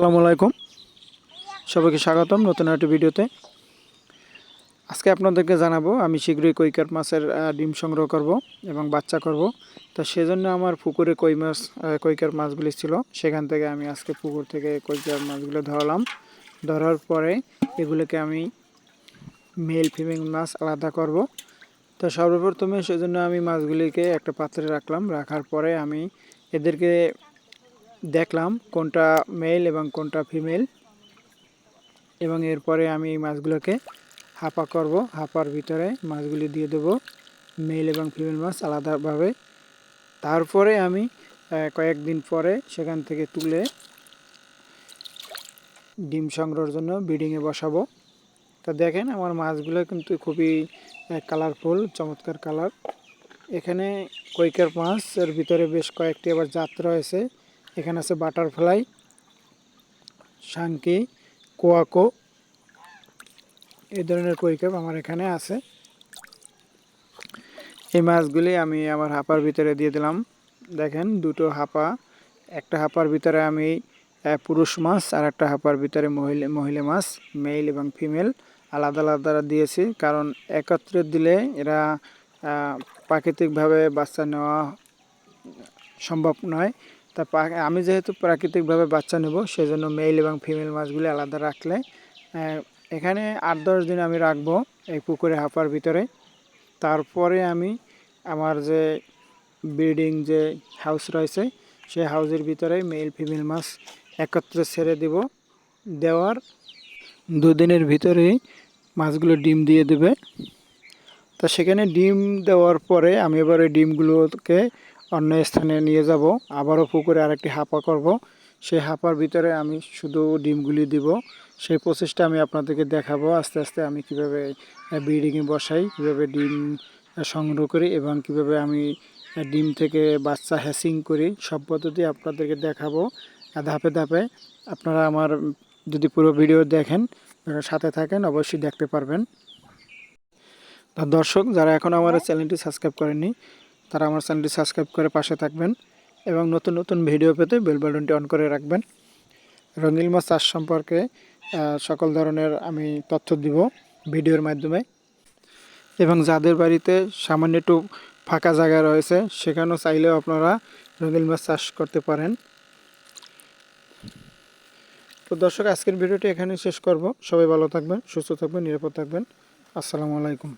আসসালামু আলাইকুম। সবাইকে স্বাগতম নতুন একটা ভিডিওতে। আজকে আপনাদেরকে জানাব, আমি শীঘ্রই কৈকার মাছের ডিম সংগ্রহ করব এবং বাচ্চা করব। তো সেজন্য আমার পুকুরে কই মাছ কৈকার মাছগুলি ছিল, সেখান থেকে আমি আজকে পুকুর থেকে কৈকার মাছগুলো ধরলাম। ধরার পরে এগুলোকে আমি মেল ফিমেল মাছ আলাদা করব। তো সর্বপ্রথমে সেজন্য আমি মাছগুলিকে একটা পাত্রে রাখলাম। রাখার পরে আমি এদেরকে দেখলাম কোনটা মেল এবং কোনটা ফিমেল এবং এরপরে আমি এই মাছগুলোকে হাপা করব, হাপার ভিতরে মাছগুলি দিয়ে দেব। মেল এবং ফিমেল মাছ আলাদাভাবে। তারপরে আমি কয়েকদিন পরে সেখান থেকে তুলে ডিম সংগ্রহের জন্য ব্রিডিংয়ে বসাবো। তা দেখেন আমার মাছগুলো কিন্তু খুবই কালারফুল চমৎকার কালার এখানে কৈকার মাছের ভিতরে বেশ কয়েকটি আবার জাত রয়েছে। এখানে আছে বাটারফ্লাই শাঙ্কি কোয়াকো, এই ধরনের কৈকাপ আমার এখানে আছে। এই মাছগুলি আমি আমার হাপার ভিতরে দিয়ে দিলাম। দেখেন, দুটো হাপা, একটা হাপার ভিতরে আমি পুরুষ মাছ আর একটা হাপার ভিতরে মহিলা মহিলা মাছ মেল এবং ফিমেল আলাদা আলাদা দিয়েছি। কারণ একত্রে দিলে এরা প্রাকৃতিকভাবে বাচ্চা নেওয়া সম্ভব নয়। তা আমি যেহেতু প্রাকৃতিকভাবে বাচ্চা নেব, সেজন্য মেল এবং ফিমেল মাছগুলি আলাদা রাখলে এখানে আট দশ দিন আমি রাখব এই পুকুরে হাঁপার ভিতরে। তারপরে আমি আমার যে ব্রিডিং যে হাউস রয়েছে, সেই হাউসের ভিতরে মেল ফিমেল মাছ একত্রে ছেড়ে দেব। দেওয়ার দুদিনের ভিতরেই মাছগুলো ডিম দিয়ে দেবে। তা সেখানে ডিম দেওয়ার পরে আমি এবার ওই ডিমগুলোকে অন্য স্থানে নিয়ে যাব। আবারও পুকুরে আরেকটি হাঁপা করব। সেই হাঁপার ভিতরে আমি শুধু ডিমগুলি দিব। সেই প্রসেসটা আমি আপনাদেরকে দেখাবো। আস্তে আস্তে আমি কীভাবে ব্রিডিংয়ে বসাই, কীভাবে ডিম সংগ্রহ করি এবং কীভাবে আমি ডিম থেকে বাচ্চা হ্যাসিং করি, সব পদ্ধতি আপনাদেরকে দেখাবো। ধাপে ধাপে আপনারা আমার, যদি পুরো ভিডিও দেখেন সাথে থাকেন, অবশ্যই দেখতে পারবেন। দর্শক, যারা এখন আমার চ্যানেলটি সাবস্ক্রাইব করেননি তারা আমার চ্যানেলটি সাবস্ক্রাইব করে পাশে থাকবেন এবং নতুন নতুন ভিডিও পেতে বেল বাটনটি অন করে রাখবেন। রঙিল মাছ চাষ সম্পর্কে সকল ধরনের আমি তথ্য দিব ভিডিওর মাধ্যমে। এবং যাদের বাড়িতে সামান্য একটু ফাঁকা জায়গা রয়েছে, সেখানেও চাইলেও আপনারা রঙিল মাছ চাষ করতে পারেন। তো দর্শক, আজকের ভিডিওটি এখানে শেষ করব। সবাই ভালো থাকবেন, সুস্থ থাকবেন, নিরাপদ থাকবেন। আসসালামু আলাইকুম।